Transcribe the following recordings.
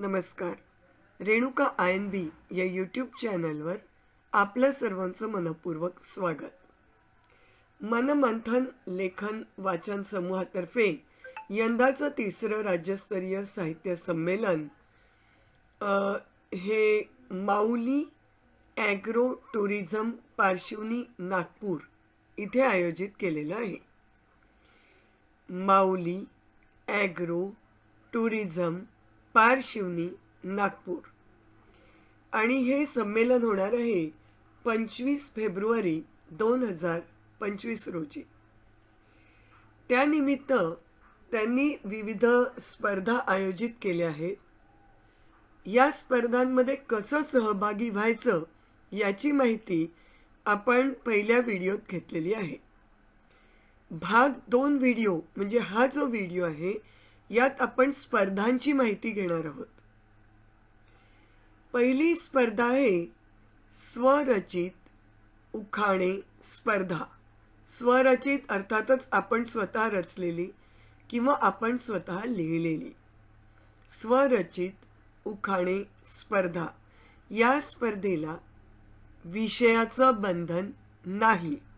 नमस्कार. Renuka I N बी या YouTube चॅनलवर आपलं सर्वांचं मनपूर्वक स्वागत. मनमंथन लेखन वाचन समूहातर्फे यंदाचं तिसरं राज्यस्तरीय साहित्य संमेलन हे माऊली ॲग्रो टुरिझम पार्शिवनी नागपूर इथे आयोजित केलेलं आहे. Mauli agro tourism Parshivni Nagpur. आणि हे संमेलन होणार आहे पंचवीस फेब्रुवारी दोन हजार पंचवीस रोजी. त्यानिमित्त त्यांनी विविध स्पर्धा आयोजित केल्या आहेत. या स्पर्धांमध्ये कसं सहभागी व्हायचं याची माहिती आपण पहिल्या व्हिडिओत घेतलेली आहे. भाग दोन व्हिडिओ म्हणजे हा जो व्हिडिओ आहे यात आपण स्पर्धांची माहिती घेणार आहोत. पहिली स्पर्धा आहे स्वरचित उखाणे स्पर्धा. स्वरचित अर्थातच आपण स्वतः रचलेली किंवा आपण स्वतः लिहिलेली. स्वरचित उखाणे स्पर्धा. या स्पर्धेला विषयाचं बंधन नाही.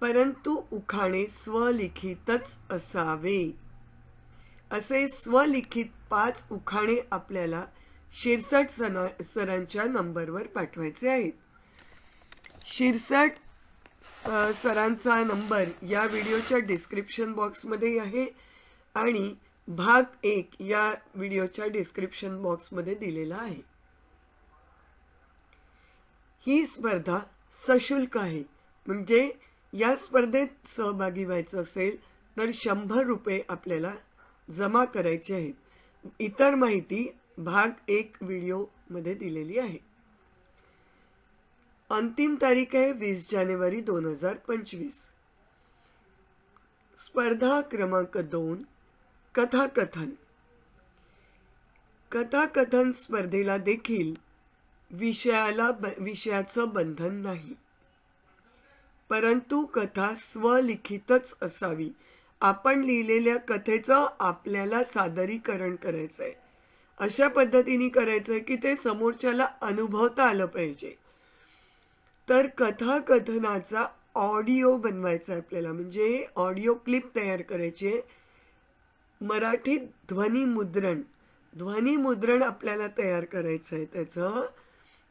परंतु उखाणे स्वलिखितच असावे. असे स्वलिखित पाच उखाणे आपल्याला शिरसट सना सरांच्या नंबरवर पाठवायचे आहेत. शिरसट सरांचा नंबर या व्हिडिओच्या डिस्क्रिप्शन बॉक्समध्ये आहे आणि भाग एक या व्हिडिओच्या डिस्क्रिप्शन बॉक्समध्ये दिलेला आहे. ही स्पर्धा सशुल्क आहे म्हणजे या स्पर्धेत सहभागी व्हायचं असेल तर शंभर रुपये आपल्याला जमा करायचे आहेत. इतर माहिती भाग एक व्हिडिओमध्ये दिलेली आहे. अंतिम तारीख आहे वीस जानेवारी दोन हजार पंचवीस. स्पर्धा क्रमांक दोन कथाकथन. कथाकथन स्पर्धेला देखील विषयाला ब- विषयाचं बंधन नाही. परंतु कथा स्वलिखितच असावी. आपण लिहिलेल्या कथेचं आपल्याला सादरीकरण करायचं आहे अशा पद्धतीने करायचं आहे की ते समोरच्याला अनुभवता आलं पाहिजे. तर कथाकथनाचा ऑडिओ बनवायचा आहे आपल्याला. म्हणजे ऑडिओ क्लिप तयार करायची आहे. मराठीत ध्वनिमुद्रण ध्वनिमुद्रण आपल्याला तयार करायचं आहे त्याचं.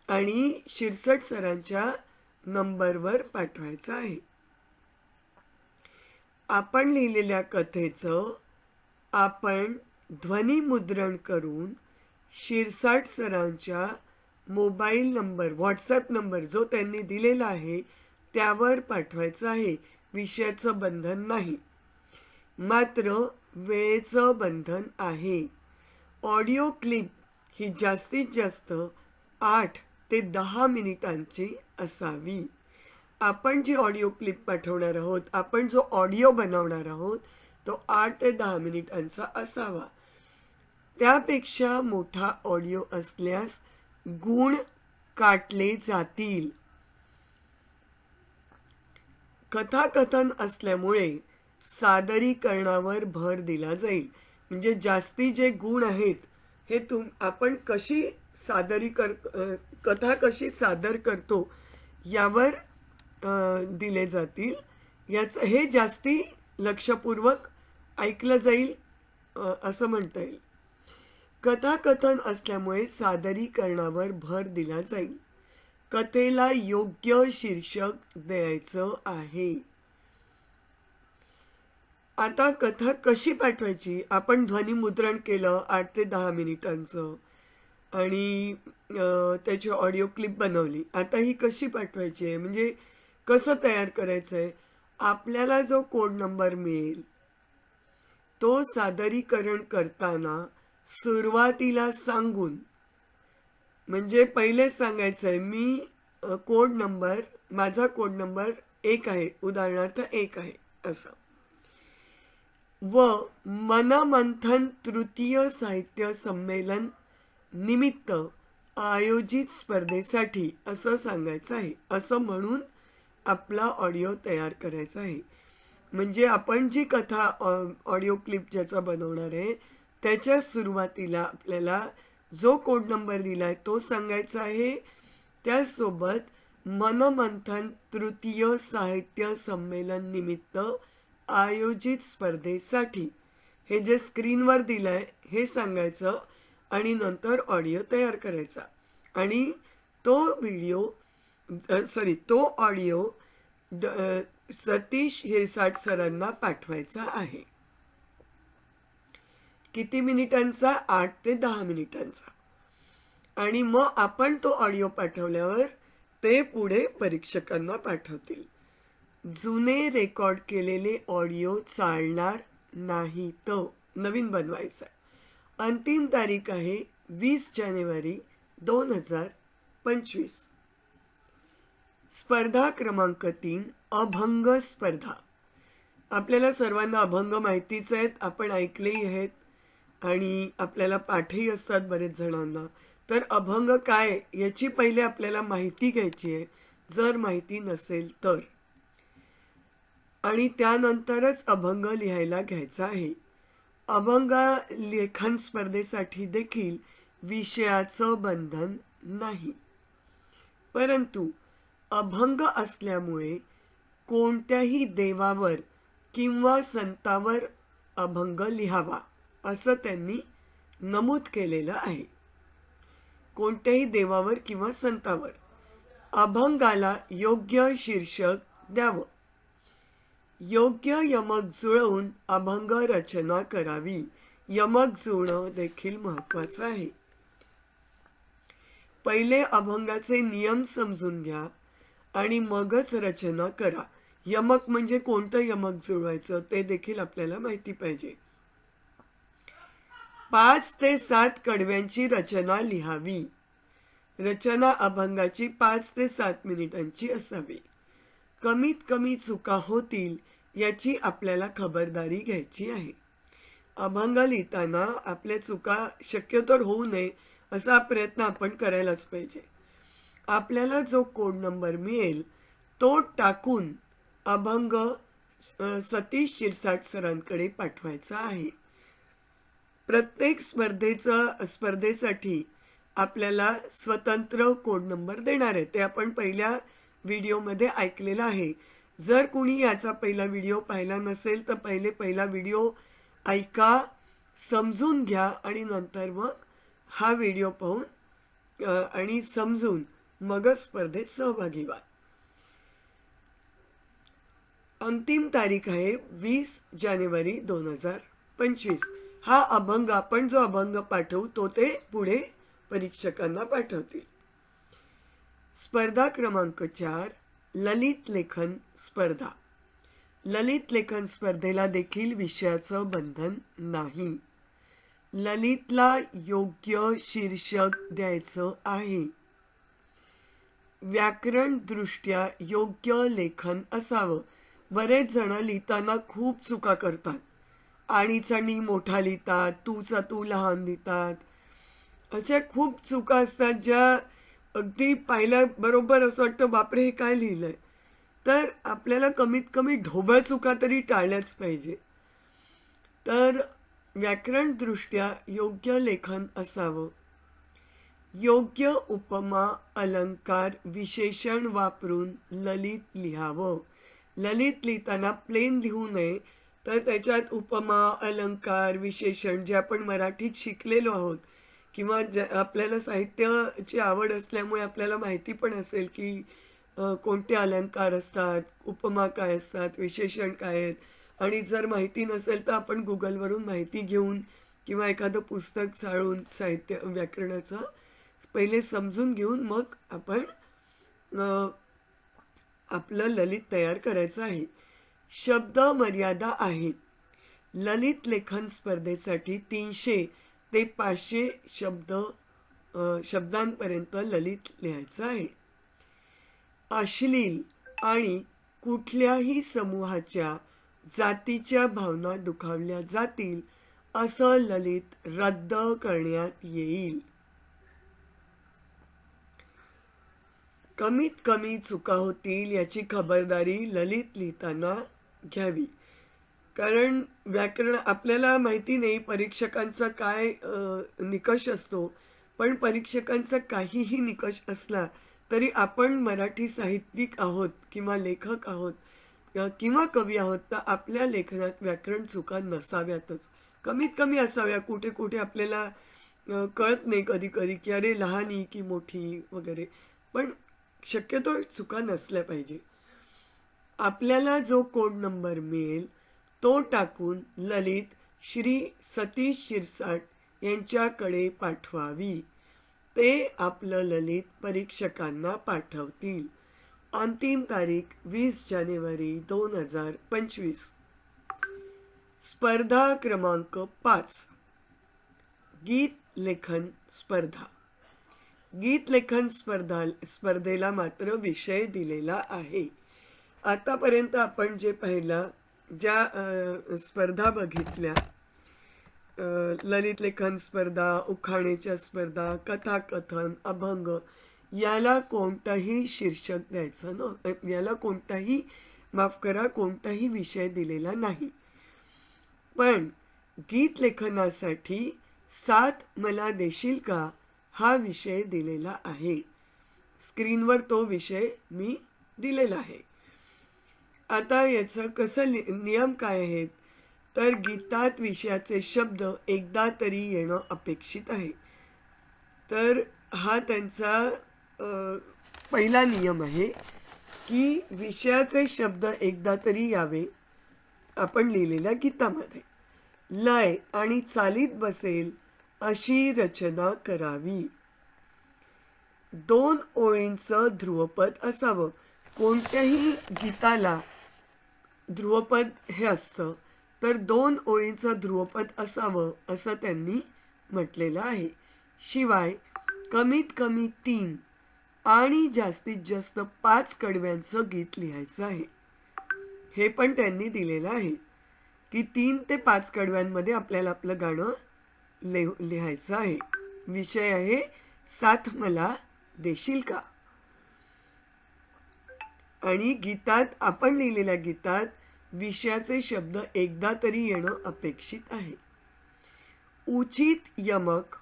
आणि शिरसट सरांच्या नंबरवर पाठवायचं आहे. आपण लिहिलेल्या कथेचं आपण ध्वनीमुद्रण करून शिरसाट सरांच्या मोबाईल नंबर व्हॉट्सॲप नंबर जो त्यांनी दिलेला आहे त्यावर पाठवायचं आहे. विषयाचं बंधन नाही. मात्र वेळेचं बंधन आहे. ऑडिओ क्लिप ही जास्तीत जास्त आठ ते दहा मिनिटांची असावी. आपण जी ऑडिओ क्लिप पाठवणार आहोत आपण जो ऑडिओ बनवणार आहोत तो आठ ते दहा मिनिटांचा असावा. त्यापेक्षा मोठा ऑडिओ असल्यास गुण काटले जातील. कथाकथन असल्यामुळे सादरीकरणावर भर दिला जाईल. म्हणजे जास्ती जे गुण आहेत हे तुम आपण कशी सादरीकर कथा कशी सादर करतो यावर दिले जातील. याचं हे जास्ती लक्षपूर्वक ऐकलं जाईल असं म्हणता येईल. कथाकथन असल्यामुळे सादरीकरणावर भर दिला जाईल. कथेला योग्य शीर्षक द्यायचं आहे. आता कथा कशी पाठवायची? आपण ध्वनिमुद्रण केलं आठ ते दहा मिनिटांचं. आणि त्याची ऑडिओ क्लिप बनवली. आता ही कशी पाठवायची आहे? म्हणजे कसं तयार करायचं आहे? आपल्याला जो कोड नंबर मिळेल तो सादरीकरण करताना सुरुवातीला सांगून म्हणजे पहिले सांगायचं आहे मी कोड नंबर माझा कोड नंबर एक आहे उदाहरणार्थ एक आहे असं. व मनमंथन तृतीय साहित्य संमेलन निमित्त आयोजित स्पर्धेसाठी असं सांगायचं आहे असं म्हणून आपला ऑडिओ तयार करायचा आहे. म्हणजे आपण जी कथा ऑडिओ क्लिप ज्याचा बनवणार आहे त्याच्या सुरुवातीला आपल्याला जो कोड नंबर दिला आहे तो सांगायचा आहे. त्याचसोबत मनमंथन तृतीय साहित्य संमेलन निमित्त आयोजित स्पर्धेसाठी हे जे स्क्रीनवर दिलं आहे हे सांगायचं. आणि नंतर ऑडिओ तयार करायचा. आणि तो व्हिडिओ सॉरी तो ऑडिओ सतीश हिरसाट सरांना पाठवायचा आहे. किती मिनिटांचा? आठ ते दहा मिनिटांचा. आणि मग आपण तो ऑडिओ पाठवल्यावर ते पुढे परीक्षकांना पाठवतील. जुने रेकॉर्ड केलेले ऑडिओ चालणार नाही तो नवीन बनवायचा आहे. अंतिम तारीख आहे वीस जानेवारी दोन हजार पंचवीस. स्पर्धा क्रमांक तीन अभंग स्पर्धा. आपल्याला सर्वांना अभंग माहितीच आहेत आपण ऐकलेही आहेत आणि आपल्याला पाठही असतात बरेच जणांना. तर अभंग काय याची पहिले आपल्याला माहिती घ्यायची आहे जर माहिती नसेल तर. आणि त्यानंतरच अभंग लिहायला घ्यायचा आहे. अभंग लेखन स्पर्धेसाठी देखील विषयाचं बंधन नाही. परंतु अभंग असल्यामुळे कोणत्याही देवावर किंवा संतावर अभंग लिहावा असं त्यांनी नमूद केलेलं आहे. कोणत्याही देवावर किंवा संतावर अभंगाला योग्य शीर्षक द्यावं. योग्य यमक जुळवून अभंग रचना करावी. यमक जुळणं देखील महत्वाचं आहे. पहिले अभंगाचे नियम समजून घ्या आणि मगच रचना करा. यमक म्हणजे कोणतं यमक जुळवायचं ते देखील आपल्याला माहिती पाहिजे. पाच ते सात कडव्यांची रचना लिहावी. रचना अभंगाची पाच ते सात मिनिटांची असावी. कमीत कमी चुका होतील याची आपल्याला खबरदारी घ्यायची आहे. अभंग लिहिताना आपल्या चुका शक्यतो होऊ नये असा प्रयत्न आपण करायलाच पाहिजे. आपल्याला जो कोड नंबर मिळेल तो टाकून अभंग सतीश शिरसाट सरांकडे पाठवायचा आहे. प्रत्येक स्पर्धेचं स्पर्धेसाठी आपल्याला स्वतंत्र कोड नंबर देणार आहे. ते आपण पहिल्या व्हिडिओमध्ये ऐकलेलं आहे. जर कुणी याचा पहिला व्हिडिओ पाहिला नसेल तर पहिले पहिला व्हिडिओ ऐका समजून घ्या आणि नंतर मग हा व्हिडिओ पाहून आणि समजून मगच स्पर्धेत सहभागी व्हा. अंतिम तारीख आहे वीस जानेवारी दोन हजार पंचवीस. हा अभंग आपण जो अभंग पाठवू तो ते पुढे परीक्षकांना पाठवतील. स्पर्धा क्रमांक चार ललित लेखन स्पर्धा. ललित लेखन स्पर्धेला देखील विषयाचं बंधन नाही. ललितला योग्य शीर्षक द्यायचं आहे. व्याकरण दृष्ट्या योग्य लेखन असावं. बरेच जण लिहिताना खूप चुका करतात. आणीचा नी मोठा लिहितात तूचा तू लहान लिहितात. अशा खूप चुका असतात ज्या अगदी पाहिल्या बरोबर असं वाटतं बापरे हे काय लिहिलंय? तर आपल्याला कमीत कमी ढोबळ चुका तरी टाळल्याच पाहिजे. तर व्याकरणदृष्ट्या योग्य लेखन असावं. योग्य उपमा अलंकार विशेषण वापरून ललित लिहावं. ललित लिहिताना प्लेन लिहू नये तर त्याच्यात उपमा अलंकार विशेषण जे आपण मराठीत शिकलेलो आहोत किंवा ज्या आपल्याला साहित्याची आवड असल्यामुळे आपल्याला माहिती पण असेल की कोणते अलंकार असतात उपमा काय असतात विशेषण काय आहेत. आणि जर माहिती नसेल तर आपण गुगलवरून माहिती घेऊन किंवा एखादं पुस्तक चाळून साहित्य व्याकरणाचं पहिले समजून घेऊन मग आपण आपलं ललित तयार करायचं आहे. शब्द मर्यादा आहेत. ललित लेखन स्पर्धेसाठी तीनशे ते पाचशे शब्द शब्दांपर्यंत ललित लिहायचं आहे. अश्लील आणि कुठल्याही समूहाच्या जातीच्या भावना दुखावल्या जातील असं ललित रद्द करण्यात येईल. कमीत कमी चुका होतील याची खबरदारी ललित लिहिताना घ्यावी. कारण व्याकरण आपल्याला माहिती नाही परीक्षकांचा काय निकष असतो. पण परीक्षकांचा काहीही निकष असला तरी आपण मराठी साहित्यिक आहोत किंवा लेखक आहोत किंवा कवी आहोत तर आपल्या लेखनात व्याकरण चुका नसाव्यातच. कमीत कमी असाव्या कुठे कुठे आपल्याला कळत नाही कधी कधी की अरे लहानी की मोठी वगैरे. पण शक्यतो चुका नसल्या पाहिजे. आपल्याला जो कोड नंबर मिळेल तो टाकून ललित श्री सतीश शिरसाट यांच्याकडे पाठवावी. ते आपलं ललित परीक्षकांना पाठवतील. अंतिम तारीख वीस जानेवारी दोन हजार पंचवीस. स्पर्धा क्रमांक पाच. गीत लेखन स्पर्धा. गीत लेखन स्पर्धा स्पर्धेला मात्र विषय दिलेला आहे. आतापर्यंत आपण जे पाहिलं ज्या स्पर्धा बघितल्या ललित लेखन स्पर्धा उखाणेच्या स्पर्धा कथाकथन अभंग याला कोणताही शीर्षक द्यायचं न याला कोणताही माफ करा कोणताही विषय दिलेला नाही. पण गीत लेखनासाठी साथ मला देशील का हा विषय दिलेला आहे. स्क्रीनवर तो विषय मी दिलेला आहे. आता याचं कसं नियम काय आहेत? तर गीतात विषयाचे शब्द एकदा तरी येणं अपेक्षित आहे. तर हा त्यांचा पहिला नियम आहे की विषयाचे शब्द एकदा तरी यावे. आपण लिहिलेल्या गीतामध्ये लय आणि चालीत बसेल अशी रचना करावी. दोन ओळींचं ध्रुवपद असावं. कोणत्याही गीताला ध्रुवपद हे असतं. तर दोन ओळींचं ध्रुवपद असावं असं त्यांनी म्हटलेलं आहे. शिवाय कमीत कमी तीन आणि जास्तीत जास्त पाच कडव्यांचं गीत लिहायचं आहे. हे पण त्यांनी दिलेलं आहे की तीन ते पाच कडव्यांमध्ये आपल्याला आपलं गाणं लिह लिहायचं आहे. विषय आहे साथ मला देशील का? आणि गीतात आपण लिहिलेल्या गीतात विषयाचे शब्द एकदा तरी येणं अपेक्षित आहे. उचित यमक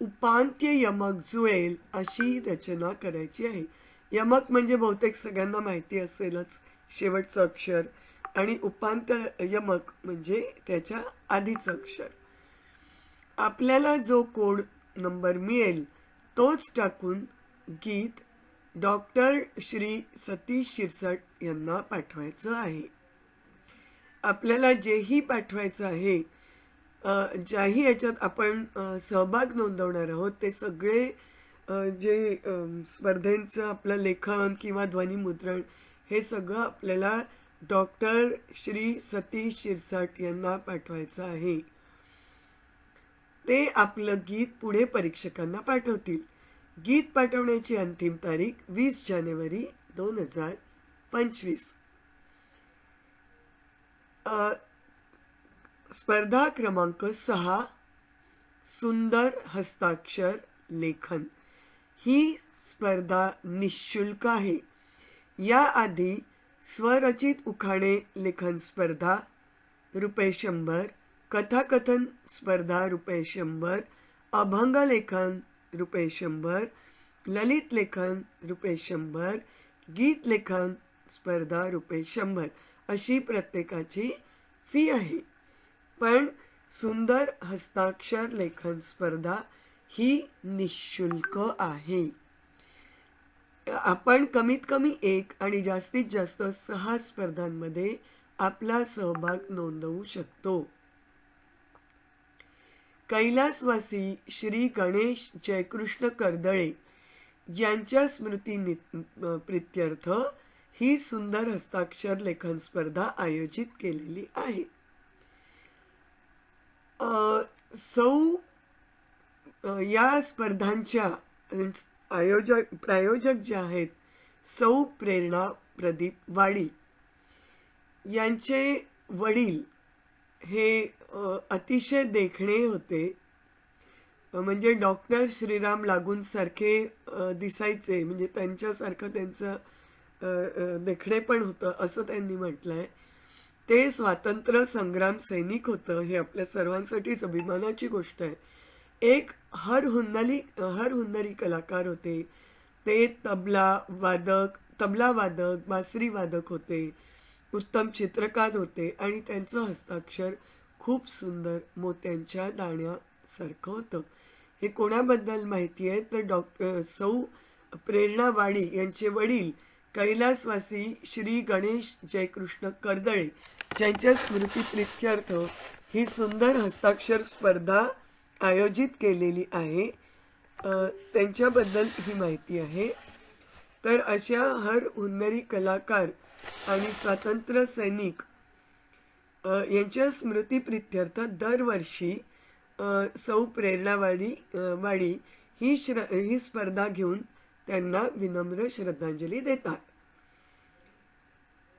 उपांत्य यमक जुळेल अशी रचना करायची आहे. यमक म्हणजे बहुतेक सगळ्यांना माहिती असेलच शेवटचं अक्षर. आणि उपांत्य यमक म्हणजे त्याच्या आधीचं अक्षर. आपल्याला जो कोड नंबर मिळेल तोच टाकून गीत डॉक्टर श्री सतीश शिरसाट यांना पाठवायचं आहे. आपल्याला जेही पाठवायचं आहे ज्याही याच्यात आपण सहभाग नोंदवणार आहोत ते सगळे जे स्पर्धेंचं आपलं लेखन किंवा ध्वनिमुद्रण हे सगळं आपल्याला डॉक्टर श्री सतीश शिरसाट यांना पाठवायचं आहे. ते आपलं गीत पुढे परीक्षकांना पाठवतील. गीत पाठवण्याची अंतिम तारीख वीस जानेवारी दोन हजार पंचवीस. स्पर्धा क्रमांक सहा सुंदर हस्ताक्षर लेखन. ही स्पर्धा निशुल्क आहे. याआधी स्वरचित उखाणे लेखन स्पर्धा रुपये शंभर कथाकथन स्पर्धा रुपये शंभर अभंग लेखन रुपये शंभर ललित लेखन रुपये शंभर गीत लेखन स्पर्धा रुपये शंभर अशी प्रत्येकाची फी आहे. पण सुंदर हस्ताक्षर लेखन स्पर्धा ही निशुल्क आहे. आपण कमीत कमी एक आणि जास्तीत जास्त सहा स्पर्धांमध्ये आपला सहभाग नोंदवू शकतो. कैलासवासी श्री गणेश जयकृष्ण कर्दळे यांच्या स्मृती प्रित्यर्थ ही सुंदर हस्ताक्षर लेखन स्पर्धा आयोजित केलेली आहे. सौ या स्पर्धांच्या आयोजक प्रायोजक जे आहेत सौ प्रेरणा प्रदीप वाडी यांचे वडील हे अतिशय देखणे होते. म्हणजे डॉक्टर श्रीराम लागून सारखे दिसायचे म्हणजे त्यांच्यासारखं त्यांचं देखणे पण होतं असं त्यांनी म्हटलंय. ते स्वातंत्र्य संग्राम सैनिक होतं हे आपल्या सर्वांसाठीच अभिमानाची गोष्ट आहे. एक हर हुन्नरी हर हुन्नरी कलाकार होते. ते तबला वादक तबला वादक बासरी वादक होते. उत्तम चित्रकार होते आणि त्यांचं हस्ताक्षर खूप सुंदर मोत्यांच्या दाण्यासारखं होतं. हे कोणाबद्दल माहिती आहे? तर डॉक्टर सौ प्रेरणा वाणी यांचे वडील कैलासवासी श्री गणेश जयकृष्ण कर्दळे ज्यांच्या स्मृतीप्रित्यर्थ ही सुंदर हस्ताक्षर स्पर्धा आयोजित केलेली आहे. त्यांच्याबद्दल ही माहिती आहे. तर अशा हर हुन्नरी कलाकार आणि स्वातंत्र्य सैनिक. यांच्या स्मृतीप्रित्यर्थ दरवर्षी सौ प्रेरणावाडी वाडी ही श्र ही स्पर्धा घेऊन त्यांना विनम्र श्रद्धांजली देतात.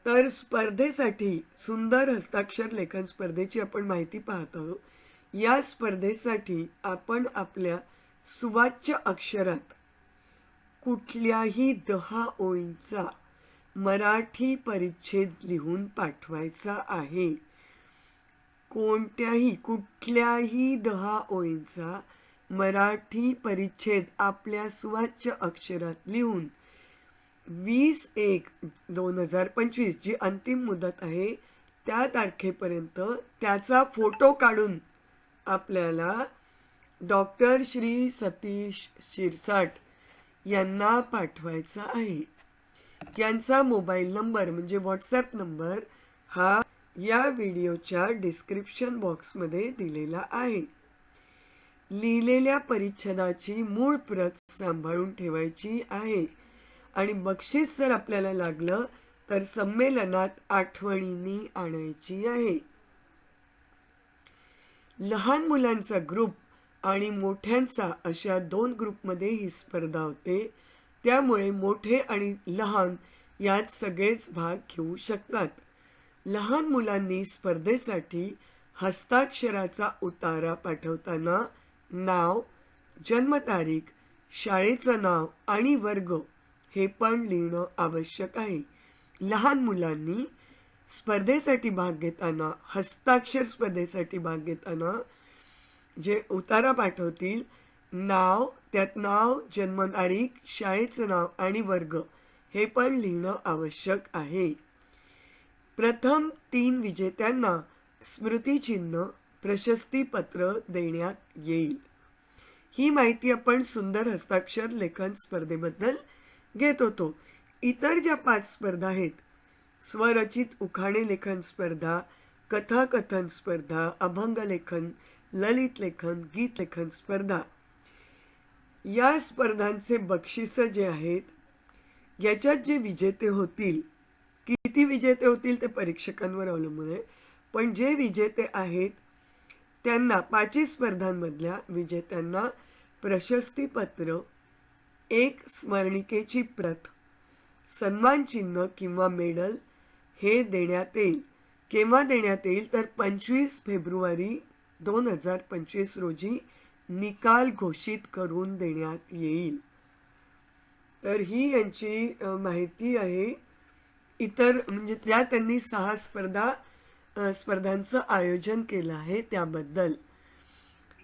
तर स्पर्धेसाठी सुंदर हस्ताक्षर लेखन स्पर्धेची आपण माहिती पाहत आहोत. या स्पर्धेसाठी आपण आपल्या सुवाच्य अक्षरात कुठल्याही दहा ओळींचा मराठी परिच्छेद लिहून पाठवायचा आहे. कोणत्याही कुठल्याही दहा ओळींचा मराठी परिच्छेद आपल्या सुवाच्य अक्षरात लिहून वीस एक दोन हजार पंचवीस जी अंतिम मुदत आहे त्या तारखेपर्यंत त्याचा फोटो काढून आपल्याला डॉक्टर श्री सतीश शिरसाट यांना पाठवायचा आहे. यांचा मोबाईल नंबर म्हणजे व्हॉट्सॲप नंबर हा या व्हिडिओच्या डिस्क्रिप्शन बॉक्समध्ये दिलेला आहे. लिहिलेल्या परिच्छेदाची मूळ प्रत सांभाळून ठेवायची आहे. आणि बक्षीस जर आपल्याला लागलं तर संमेलनात आठवणींनी आणायची आहे. लहान मुलांचा ग्रुप आणि मोठ्यांचा अशा दोन ग्रुपमध्ये ही स्पर्धा होते. त्यामुळे मोठे आणि लहान यात सगळेच भाग घेऊ शकतात. लहान मुलांनी स्पर्धेसाठी हस्ताक्षराचा उतारा पाठवताना नाव जन्मतारीख शाळेचं नाव आणि वर्ग हे पण लिहिणं आवश्यक आहे. लहान मुलांनी स्पर्धेसाठी भाग घेताना हस्ताक्षर स्पर्धेसाठी भाग घेताना जे उतारा पाठवतील नाव त्यात नाव जन्मतारीख शाळेचं नाव आणि वर्ग हे पण लिहिणं आवश्यक आहे. प्रथम तीन विजेत्यांना स्मृतिचिन्ह प्रशस्तीपत्र देण्यात येईल. ही माहिती आपण सुंदर हस्ताक्षर लेखन स्पर्धेबद्दल घेत होतो. इतर ज्या पाच स्पर्धा आहेत स्वरचित उखाणे लेखन स्पर्धा कथाकथन स्पर्धा अभंग लेखन ललित लेखन गीत लेखन स्पर्धा या स्पर्धांचे बक्षिसं जे आहेत याच्यात जे विजेते होतील किती विजेते होतील ते परीक्षकांवर अवलंबून आहे. पण जे विजेते आहेत त्यांना पाचही स्पर्धांमधल्या विजेत्यांना प्रशस्तीपत्र एक स्मरणिकेची प्रत सन्मानचिन्ह किंवा मेडल हे देण्यात येईल. केव्हा देण्यात येईल? तर पंचवीस फेब्रुवारी दोन हजार पंचवीस रोजी निकाल घोषित करून देण्यात येईल. तर ही यांची माहिती आहे. इतर म्हणजे त्या त्यांनी सहा स्पर्धा स्पर्धांचं आयोजन केलं आहे त्याबद्दल.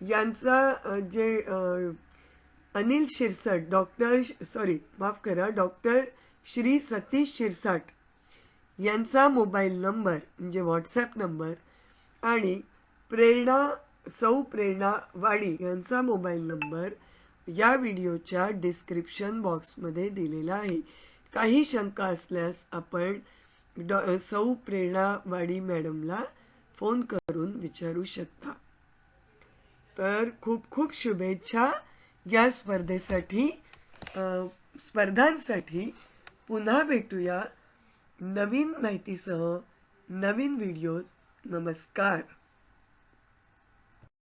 यांचा जे अनिल शिरसाट डॉक्टर सॉरी माफ करा डॉक्टर श्री सतीश शिरसाट यांचा मोबाईल नंबर म्हणजे व्हॉट्सॲप नंबर आणि प्रेरणा सौ प्रेरणा वाडी यांचा मोबाईल नंबर या व्हिडिओच्या डिस्क्रिप्शन बॉक्समध्ये दिलेला आहे. काही शंका असल्यास आपण डॉ सौ प्रेरणा वाडी मॅडमला फोन करून विचारू शकता. तर खूप खूप शुभेच्छा या स्पर्धेसाठी स्पर्धांसाठी. पुन्हा भेटूया नवीन माहितीसह नवीन व्हिडिओ नमस्कार.